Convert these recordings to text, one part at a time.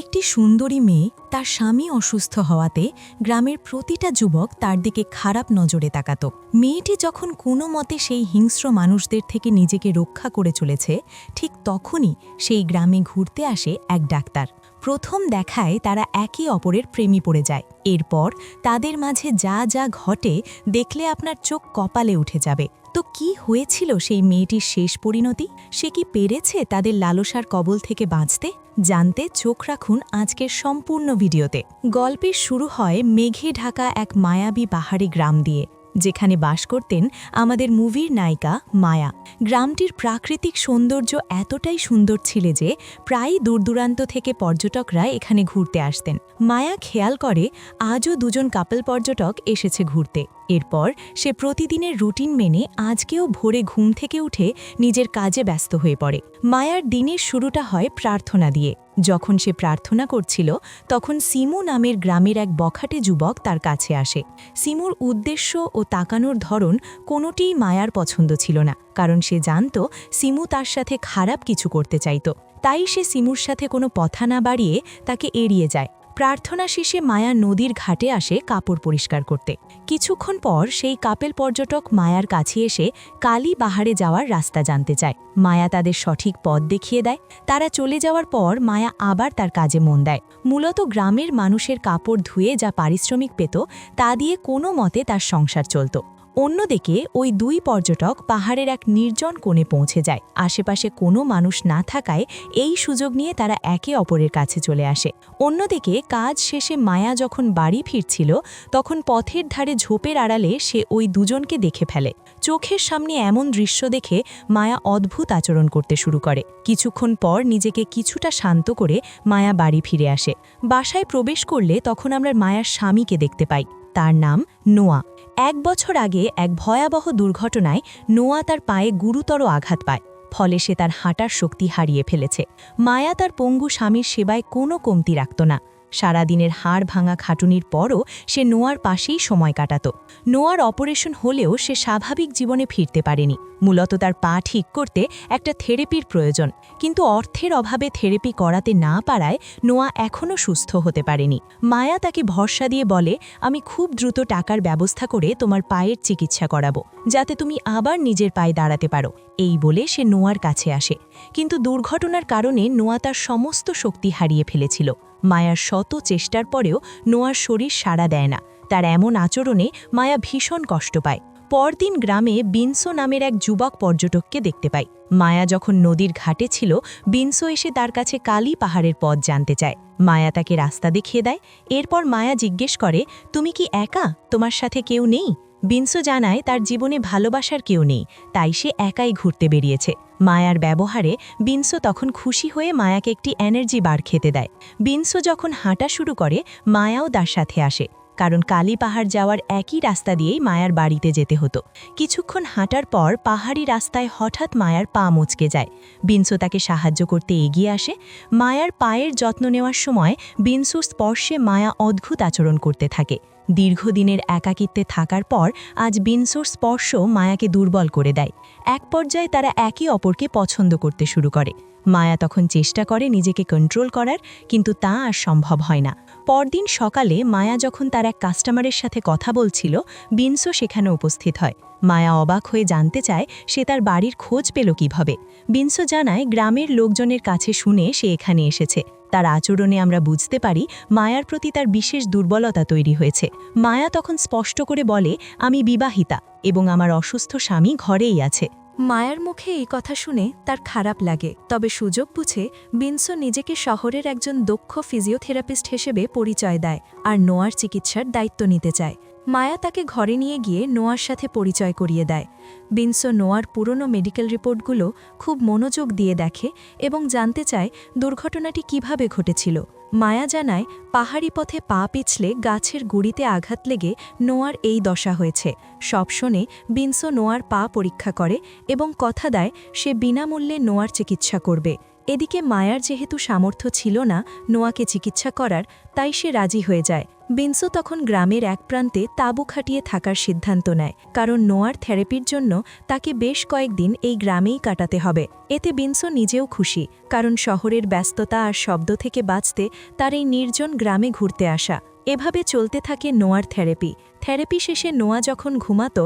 একটি সুন্দরী মেয়ে তার স্বামী অসুস্থ হওয়াতে গ্রামের প্রতিটা যুবক তার দিকে খারাপ নজরে তাকাত। মেয়েটি যখন কোনো মতে সেই হিংস্র মানুষদের থেকে নিজেকে রক্ষা করে চলেছে, ঠিক তখনই সেই গ্রামে ঘুরতে আসে এক ডাক্তার। প্রথম দেখায় তারা একে অপরের প্রেমী পড়ে যায়। এরপর তাদের মাঝে যা যা ঘটে দেখলে আপনার চোখ কপালে উঠে যাবে। তো কি হয়েছিল সেই মেয়েটির শেষ পরিণতি? সে কি পেরেছে তাদের লালসার কবল থেকে বাঁচতে? জানতে চোখ রাখুন আজকের সম্পূর্ণ ভিডিওতে। গল্পের শুরু হয় মেঘে ঢাকা এক মায়াবী পাহাড়ি গ্রাম দিয়ে। যেখানে বাস করতেন আমাদের মুভির নায়িকা মায়া। গ্রামটির প্রাকৃতিক সৌন্দর্য এতটাই সুন্দর ছিল যে প্রায় দূরদূরান্ত থেকে পর্যটকরা এখানে ঘুরতে আসতেন। মায়া খেয়াল করে আজও দুজন কাপল পর্যটক এসেছে ঘুরতে। এরপর সে প্রতিদিনের রুটিন মেনে আজকেও ভোরে ঘুম থেকে উঠে নিজের কাজে ব্যস্ত হয়ে পড়ে। মায়ার দিনের শুরুটা হয় প্রার্থনা দিয়ে। যখন সে প্রার্থনা করছিল, তখন সিমু নামের গ্রামের এক বখাটে যুবক তার কাছে আসে। সিমুর উদ্দেশ্য ও তাকানোর ধরন কোনোটিই মায়ার পছন্দ ছিল না, কারণ সে জানত সিমু তার সাথে খারাপ কিছু করতে চাইত। তাই সে সিমুর সাথে কোনো পথা না বাড়িয়ে তাকে এড়িয়ে যায়। প্রার্থনা শেষে মায়া নদীর ঘাটে আসে কাপড় পরিষ্কার করতে। কিছুক্ষণ পর সেই কাপেল পর্যটক মায়ার কাছে এসে কালী বাহারে যাওয়ার রাস্তা জানতে চায়। মায়া তাদের সঠিক পথ দেখিয়ে দেয়। তারা চলে যাওয়ার পর মায়া আবার তার কাজে মন দেয়। মূলত গ্রামের মানুষের কাপড় ধুয়ে যা পারিশ্রমিক পেত, তা দিয়ে কোনো মতে তার সংসার চলত। অন্যদিকে, ওই দুই পর্যটক পাহাড়ের এক নির্জন কোণে পৌঁছে যায়। আশেপাশে কোনো মানুষ না থাকায় এই সুযোগ নিয়ে তারা একে অপরের কাছে চলে আসে। অন্যদিকে, কাজ শেষে মায়া যখন বাড়ি ফিরছিল, তখন পথের ধারে ঝোপের আড়ালে সে ওই দুজনকে দেখে ফেলে। চোখের সামনে এমন দৃশ্য দেখে মায়া অদ্ভুত আচরণ করতে শুরু করে। কিছুক্ষণ পর নিজেকে কিছুটা শান্ত করে মায়া বাড়ি ফিরে আসে। বাসায় প্রবেশ করলে তখন আমরা মায়ার স্বামীকে দেখতে পাই। তার নাম নোয়া। এক বছর আগে এক ভয়াবহ দুর্ঘটনায় নোয়া তার পায়ে গুরুতর আঘাত পায়, ফলে সে তার হাঁটার শক্তি হারিয়ে ফেলেছে। মায়া তার পঙ্গু স্বামীর সেবায় কোনো কমতি রাখত না। সারাদিনের হাড় ভাঙা খাটুনির পরও সে নোয়ার পাশেই সময় কাটাত। নোয়ার অপারেশন হলেও সে স্বাভাবিক জীবনে ফিরতে পারেনি। মূলত তার পা ঠিক করতে একটা থেরাপির প্রয়োজন। কিন্তু অর্থের অভাবে থেরাপি করাতে না পারায় নোয়া এখনও সুস্থ হতে পারেনি। মায়া তাকে ভরসা দিয়ে বলে, আমি খুব দ্রুত টাকার ব্যবস্থা করে তোমার পায়ের চিকিৎসা করাবো, যাতে তুমি আবার নিজের পায়ে দাঁড়াতে পারো। এই বলে সে নোয়ার কাছে আসে। কিন্তু দুর্ঘটনার কারণে নোয়া তার সমস্ত শক্তি হারিয়ে ফেলেছিল। মায়ার শত চেষ্টার পরেও নোয়ার শরীর সাড়া দেয় না। তার এমন আচরণে মায়া ভীষণ কষ্ট পায়। পরদিন গ্রামে বিনসো নামের এক যুবক পর্যটককে দেখতে পাই। মায়া যখন নদীর ঘাটে ছিল, বিনসো এসে তার কাছে কালী পাহাড়ের পথ জানতে চায়। মায়া তাকে রাস্তা দেখিয়ে দেয়। এরপর মায়া জিজ্ঞেস করে, তুমি কি একা? তোমার সাথে কেউ নেই? বিনসো জানায় তার জীবনে ভালোবাসার কেউ নেই, তাই সে একাই ঘুরতে বেরিয়েছে। মায়ার ব্যবহারে বিনসো তখন খুশি হয়ে মায়াকে একটি এনার্জি বার খেতে দেয়। বিনসো যখন হাঁটা শুরু করে, মায়াও তার সাথে আসে, কারণ কালী পাহাড় যাওয়ার একই রাস্তা দিয়েই মায়ার বাড়িতে যেতে হতো। কিছুক্ষণ হাঁটার পর পাহাড়ি রাস্তায় হঠাৎ মায়ার পা মুচকে যায়। বিনসো তাকে সাহায্য করতে এগিয়ে আসে। মায়ার পায়ের যত্ন নেওয়ার সময় বিনসুর স্পর্শে মায়া অদ্ভুত আচরণ করতে থাকে। দীর্ঘদিনের একাকিত্বে থাকার পর আজ বিনসোর স্পর্শ মায়াকে দুর্বল করে দেয়। এক পর্যায়ে তারা একে অপরকে পছন্দ করতে শুরু করে। মায়া তখন চেষ্টা করে নিজেকে কন্ট্রোল করার, কিন্তু তা আর সম্ভব হয় না। পরদিন সকালে মায়া যখন তার এক কাস্টমারের সাথে কথা বলছিল বিনসো সেখানে উপস্থিত হয়। মায়া অবাক হয়ে জানতে চায়, সে তার বাড়ির খোঁজ পেল কীভাবে। বিনসো জানায়, গ্রামের লোকজনের কাছে শুনে সে এখানে এসেছে। তার আচরণে আমরা বুঝতে পারি, মায়ার প্রতি তার বিশেষ দুর্বলতা তৈরি হয়েছে। মায়া তখন স্পষ্ট করে বলে, আমি বিবাহিতা এবং আমার অসুস্থ স্বামী ঘরেই আছে। মায়ার মুখে এই কথা শুনে তার খারাপ লাগে, তবে সুযোগ বুঝে বিনসো নিজেকে শহরের একজন দক্ষ ফিজিওথেরাপিস্ট হিসেবে পরিচয় দেয় আর নোয়ার চিকিৎসার দায়িত্ব নিতে চায়। মায়া তাকে ঘরে নিয়ে গিয়ে নোয়ার সাথে পরিচয় করিয়ে দেয়। বিনসো নোয়ার পুরনো মেডিকেল রিপোর্টগুলো খুব মনোযোগ দিয়ে দেখে এবং জানতে চায় দুর্ঘটনাটি কীভাবে ঘটেছিল। মায়া জানায়, পাহাড়ি পথে পা পিছলে গাছের গুড়িতে আঘাত লেগে নোয়ার এই দশা হয়েছে। সব শোনে বিনসো নোয়ার পা পরীক্ষা করে এবং কথা দেয়, সে বিনামূল্যে নোয়ার চিকিৎসা করবে। এদিকে মায়ার যেহেতু সামর্থ্য ছিল না নোয়াকে চিকিৎসা করার, তাই সে রাজি হয়ে যায়। বিনসো তখন গ্রামের এক প্রান্তে তাঁবু খাটিয়ে থাকার সিদ্ধান্ত নেয়, কারণ নোয়ার থেরাপির জন্য তাকে বেশ কয়েকদিন এই গ্রামেই কাটাতে হবে। এতে বিনসো নিজেও খুশি, কারণ শহরের ব্যস্ততা আর শব্দ থেকে বাঁচতে তার এই নির্জন গ্রামে ঘুরতে আসা। এভাবে চলতে থাকে নোয়ার থেরাপি। থেরাপি শেষে নোয়া যখন ঘুমাত,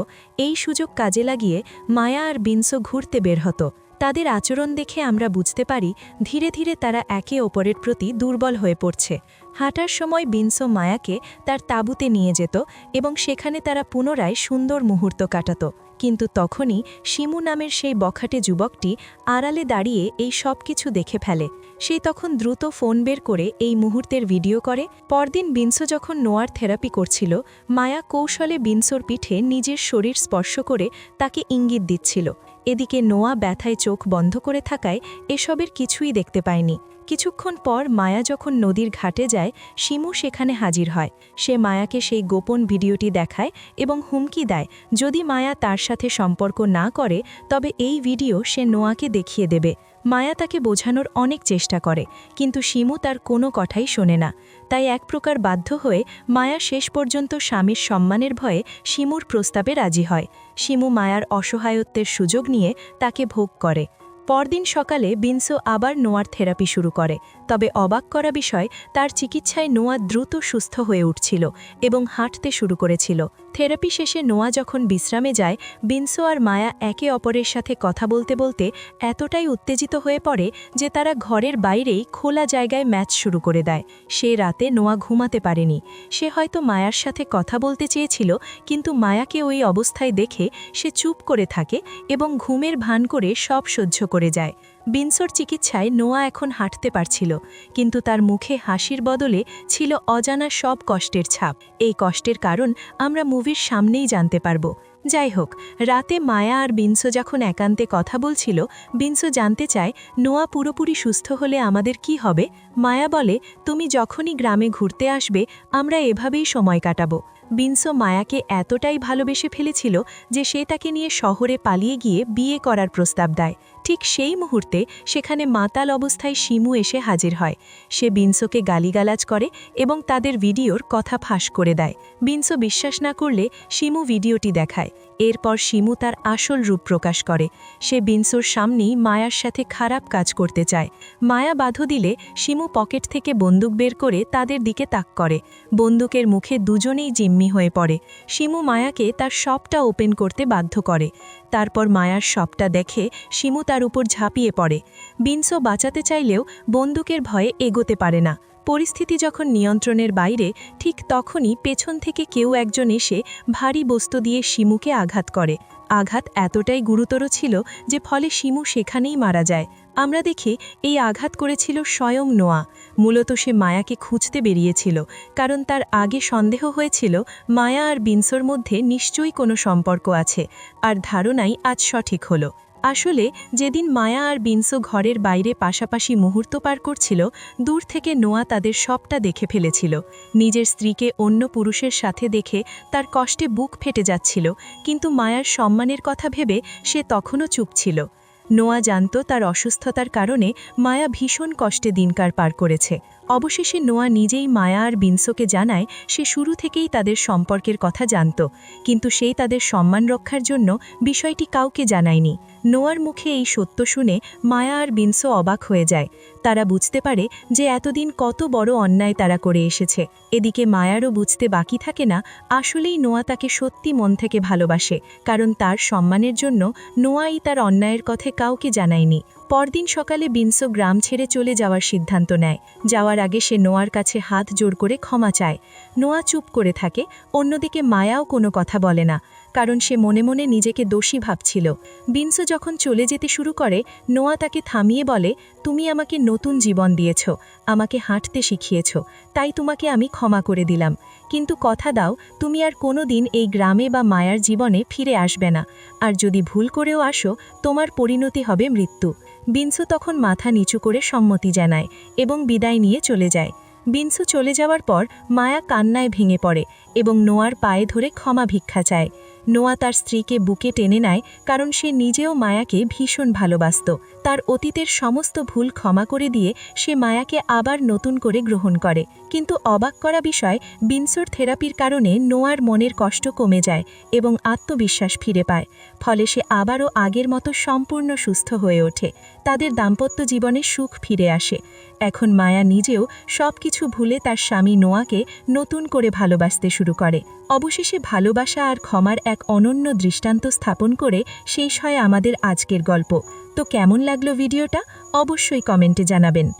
এই সুযোগ কাজে লাগিয়ে মায়া আর বিনসো ঘুরতে বের হতো। তাদের আচরণ দেখে আমরা বুঝতে পারি ধীরে ধীরে তারা একে অপরের প্রতি দুর্বল হয়ে পড়ছে। হাঁটার সময় বিনসো মায়াকে তার তাঁবুতে নিয়ে যেত এবং সেখানে তারা পুনরায় সুন্দর মুহূর্ত কাটাত। কিন্তু তখনই শিমু নামের সেই বখাটে যুবকটি আড়ালে দাঁড়িয়ে এই সব কিছু দেখে ফেলে। সে তখন দ্রুত ফোন বের করে এই মুহূর্তের ভিডিও করে। পরদিন বিনসো যখন নোয়ার থেরাপি করছিল, মায়া কৌশলে বিনসোর পিঠে নিজের শরীর স্পর্শ করে তাকে ইঙ্গিত দিচ্ছিল। এদিকে নোয়া ব্যথায় চোখ বন্ধ করে থাকায় এসবের কিছুই দেখতে পায়নি। কিছুক্ষণ পর মায়া যখন নদীর ঘাটে যায়, শিমু সেখানে হাজির হয়। সে মায়াকে সেই গোপন ভিডিওটি দেখায় এবং হুমকি দেয়, যদি মায়া তার সাথে সম্পর্ক না করে, তবে এই ভিডিও সে নোয়াকে দেখিয়ে দেবে। মায়া তাকে বোঝানোর অনেক চেষ্টা করে, কিন্তু শিমু তার কোনো কথাই শোনে না। তাই এক প্রকার বাধ্য হয়ে মায়া শেষ পর্যন্ত স্বামীর সম্মানের ভয়ে শিমুর প্রস্তাবে রাজি হয়। শিমু মায়ার অসহায়ত্বের সুযোগ নিয়ে তাকে ভোগ করে। পরদিন সকালে বিনসো আবার নোয়ার থেরাপি শুরু করে। তবে অবাক করা বিষয়, তার চিকিৎসায় নোয়া দ্রুত সুস্থ হয়ে উঠছিল এবং হাঁটতে শুরু করেছিল। থেরাপি শেষে নোয়া যখন বিশ্রামে যায়, বিনসো আর মায়া একে অপরের সাথে কথা বলতে বলতে এতটাই উত্তেজিত হয়ে পড়ে যে তারা ঘরের বাইরেই খোলা জায়গায় ম্যাচ শুরু করে দেয়। সে রাতে নোয়া ঘুমাতে পারেনি। সে হয়তো মায়ার সাথে কথা বলতে চেয়েছিল, কিন্তু মায়াকে ওই অবস্থায় দেখে সে চুপ করে থাকে এবং ঘুমের ভান করে সব সহ্য করে যায়। বিনসোর চিকিৎসায় নোয়া এখন হাঁটতে পারছিল, কিন্তু তার মুখে হাসির বদলে ছিল অজানা সব কষ্টের ছাপ। এই কষ্টের কারণ আমরা মুভির সামনেই জানতে পারব। যাই হোক রাতে মায়া আর বিনসো যখন একান্তে কথা বলছিল, বিনসো জানতে চায়, নোয়া পুরোপুরি সুস্থ হলে আমাদের কি হবে? মায়া বলে, তুমি যখনই গ্রামে ঘুরতে আসবে, আমরা এভাবেই সময় কাটাবো। বিনসো মায়াকে এতটাই ভালোবেসে ফেলেছিল যে সে তাকে নিয়ে শহরে পালিয়ে গিয়ে বিয়ে করার প্রস্তাব দেয়। ঠিক সেই মুহূর্তে সেখানে মাতাল অবস্থায় শিমু এসে হাজির হয়। সে বিনসোকে গালিগালাজ করে এবং তাদের ভিডিওর কথা ফাঁস করে দেয়। বিনসো বিশ্বাস না করলে শিমু ভিডিওটি দেখায়। এরপর শিমু তার আসল রূপ প্রকাশ করে। সে বিনসোর সামনেই মায়ার সাথে খারাপ কাজ করতে চায়। মায়া বাধো দিলে শিমু পকেট থেকে বন্দুক বের করে তাদের দিকে তাক করে। বন্দুকের মুখে দুজনেই জিম্মি হয়ে পড়ে। শিমু মায়াকে তার সবটা ওপেন করতে বাধ্য করে। তারপর মায়ার সবটা দেখে শিমু তার উপর ঝাঁপিয়ে পড়ে। বিনসো বাঁচাতে চাইলেও বন্দুকের ভয়ে এগোতে পারে না। পরিস্থিতি যখন নিয়ন্ত্রণের বাইরে, ঠিক তখনই পেছন থেকে কেউ একজন এসে ভারী বস্তু দিয়ে শিমুকে আঘাত করে। আঘাত এতটাই গুরুতর ছিল যে ফলে শিমু সেখানেই মারা যায়। আমরা দেখি এই আঘাত করেছিল স্বয়ং নোয়া। মূলত সে মায়াকে খুঁজতে বেরিয়েছিল, কারণ তার আগে সন্দেহ হয়েছিল মায়া আর বিনসোর মধ্যে নিশ্চয়ই কোনো সম্পর্ক আছে, আর ধারণাই আজ সঠিক হলো। আসলে, যেদিন মায়া আর বিনসো ঘরের বাইরে পাশাপাশি মুহূর্ত পার করছিল, দূর থেকে নোয়া তাদের সবটা দেখে ফেলেছিল। নিজের স্ত্রীকে অন্য পুরুষের সাথে দেখে তার কষ্টে বুক ফেটে যাচ্ছিল, কিন্তু মায়ার সম্মানের কথা ভেবে সে তখনও চুপ ছিল। নোয়া জানত তার অসুস্থতার কারণে মায়া ভীষণ কষ্টে দিনকার পার করেছে। অবশেষে নোয়া নিজেই মায়া আর বিনসোকে জানায়, সে শুরু থেকেই তাদের সম্পর্কের কথা জানত, কিন্তু সেই তাদের সম্মান রক্ষার জন্য বিষয়টি কাউকে জানায়নি। নোয়ার মুখে এই সত্য শুনে মায়া আর বিনসো অবাক হয়ে যায়। তারা বুঝতে পারে যে এতদিন কত বড় অন্যায় তারা করে এসেছে। এদিকে মায়ারও বুঝতে বাকি থাকে না, আসলেই নোয়া তাকে সত্যি মন থেকে ভালোবাসে, কারণ তার সম্মানের জন্য নোয়াই তার অন্যায়ের কথা কাউকে জানায়নি। পরদিন সকালে বিনসো গ্রাম ছেড়ে চলে যাওয়ার সিদ্ধান্ত নেয়। যাওয়ার আগে সে নোয়ার কাছে হাত জোর করে ক্ষমা চায়। নোয়া চুপ করে থাকে, অন্যদিকে মায়াও কোনো কথা বলে না। কারণ সে মনে মনে নিজেকে দোষী ভাবছিল। বিনসো যখন চলে যেতে শুরু করে, নোয়া তাকে থামিয়ে বলে, তুমি আমাকে নতুন জীবন দিয়েছ, আমাকে হাঁটতে শিখিয়েছ, তাই তোমাকে আমি ক্ষমা করে দিলাম। কিন্তু কথা দাও, তুমি আর কোনো দিন এই গ্রামে বা মায়ার জীবনে ফিরে আসবে না। আর যদি ভুল করেও আসো, তোমার পরিণতি হবে মৃত্যু। বিনসু তখন মাথা নিচু করে সম্মতি জানায় এবং বিদায় নিয়ে চলে যায়। বিনসু চলে যাওয়ার পর মায়া কান্নায় ভেঙে পড়ে এবং নোয়ার পায়ে ধরে ক্ষমা ভিক্ষা চায়। নোয়া তার স্ত্রীকে বুকে টেনে নেয় কারণ সে নিজেও মায়াকে ভীষণ ভালোবাসত। তার অতীতের সমস্ত ভুল ক্ষমা করে দিয়ে সে মায়াকে আবার নতুন করে গ্রহণ করে। কিন্তু অবাক করা বিষয়, বিনসোর থেরাপির কারণে নোয়ার মনের কষ্ট কমে যায় এবং আত্মবিশ্বাস ফিরে পায়। ফলে সে আবারও আগের মতো সম্পূর্ণ সুস্থ হয়ে ওঠে। তাদের দাম্পত্য জীবনে সুখ ফিরে আসে। এখন মায়া নিজেও সব কিছু ভুলে তার স্বামী নোয়াকে নতুন করে ভালোবাসতে শুরু করে। অবশেষে ভালোবাসা আর ক্ষমার এক অনন্য দৃষ্টান্ত স্থাপন করে শেষ হয় আমাদের আজকের গল্প। তো কেমন লাগল ভিডিওটা? অবশ্যই কমেন্টে জানাবেন।